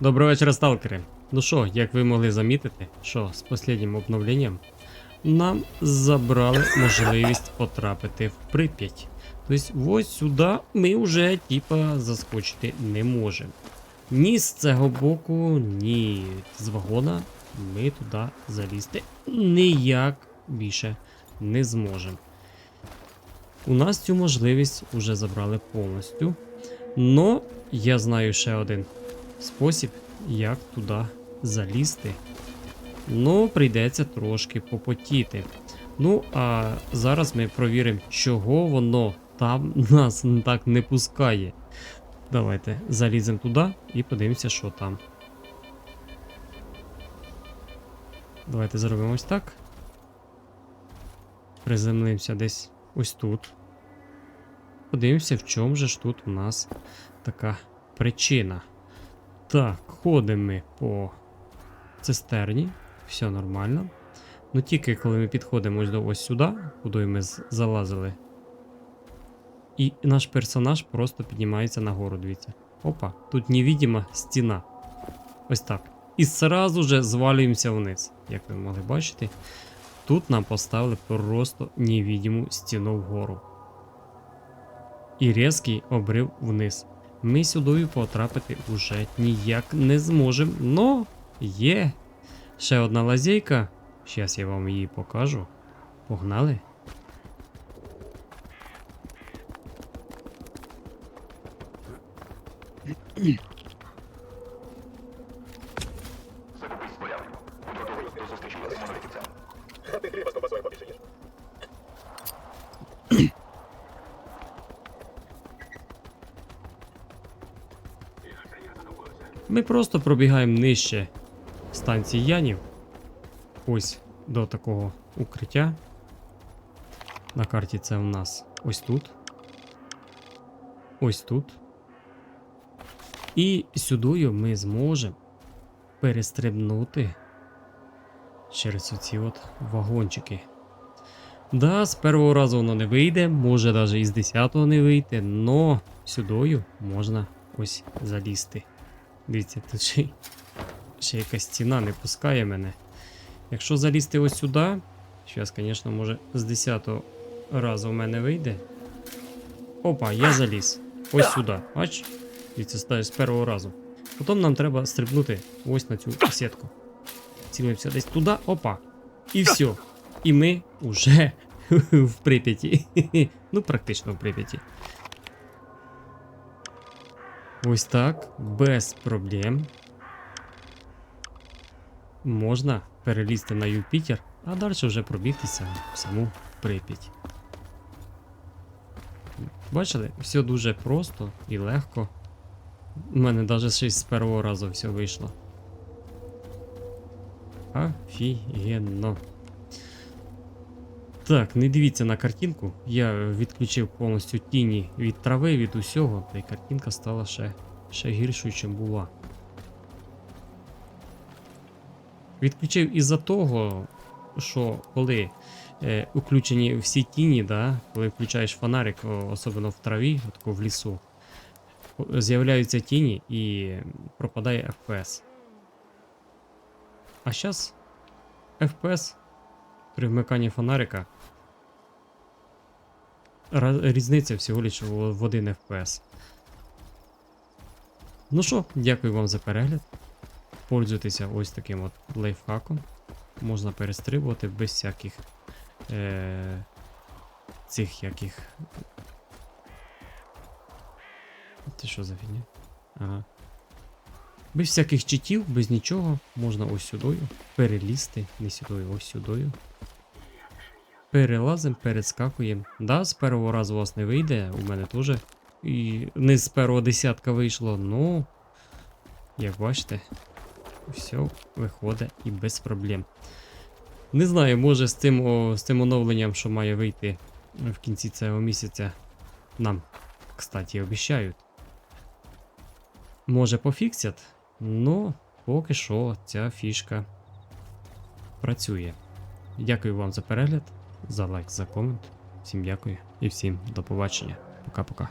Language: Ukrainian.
Доброго вечора, сталкери. Ну що, як ви могли замітити, що з останнім обновленням нам забрали можливість потрапити в Прип'ять. Тобто ось сюди ми вже типа заскочити не можемо. Ні з цього боку, ні з вагона ми туди залізти ніяк більше не зможемо. У нас цю можливість вже забрали повністю. Но я знаю ще один спосіб, як туди залізти. Ну, прийдеться трошки попотіти. Ну, а зараз ми провіримо, чого воно там нас так не пускає. Давайте заліземо туди і подивимося, що там. Давайте зробимо ось так. Приземлимося десь ось тут. Подивимося, в чому ж тут у нас така причина. Так, ходимо ми по цистерні, все нормально. Ну тільки коли ми підходимо ось до ось сюди, куди ми залазили. І наш персонаж просто піднімається нагору, дивіться. Опа, тут невидима стіна. Ось так. І сразу же звалюємося вниз. Як ви могли бачити, тут нам поставили просто невидиму стіну вгору. І різкий обрив вниз. Ми сюди потрапити уже ніяк не зможемо. Но є ще одна лазейка. Зараз я вам її покажу. Погнали. Ми просто пробігаємо нижче станції Янів. Ось до такого укриття. На карті це у нас ось тут. Ось тут. І сюдою ми зможемо перестрибнути через оці от вагончики. Да, з першого разу воно не вийде, може навіть із десятого не вийти, но сюдою можна ось залізти. Дивіться, тут ще, ще якась стіна не пускає мене. Якщо залізти ось сюди, зараз, звісно, може з 10 разу в мене вийде. Опа, я заліз. Ось сюди. Бач? Дивіться, ставиш з першого разу. Потім нам треба стрибнути ось на цю сітку. Цілимося десь туди, опа. І все. І ми вже в Прип'яті. Ну, практично в Прип'яті. Ось так, без проблем. Можна перелізти на Юпітер, а далі вже пробігтися в саму Прип'ять. Бачили, все дуже просто і легко. У мене навіть ще з першого разу все вийшло. Офігенно. Так, не дивіться на картинку. Я відключив повністю тіні від трави, від усього, та й картинка стала ще, ще гіршою, ніж була. Відключив із-за того, що коли е, включені всі тіні, да, коли включаєш фонарик, особливо в траві, отако в лісу, з'являються тіні і пропадає FPS. А зараз FPS при вмиканні фонарика різниця всього лише в в 1 FPS. Ну що, дякую вам за перегляд. Пользуйтеся ось таким от лайфхаком. Можна перестрибувати без всяких е- цих яких. Це що за фігня? Ага. Без всяких читів, без нічого, можна ось сюдою перелізти, не сюдою, ось сюдою. Перелазимо, перескакуємо. Да, з першого разу у вас не вийде, у мене теж. І не з першого десятка вийшло, ну. Як бачите, все виходить і без проблем. Не знаю, може з цим, о, з цим оновленням, що має вийти в кінці цього місяця, нам, кстати, обіцяють. Може пофіксять, ну, поки що ця фішка працює. Дякую вам за перегляд, за лайк, за комент. Всім дякую і всім до побачення. Пока-пока.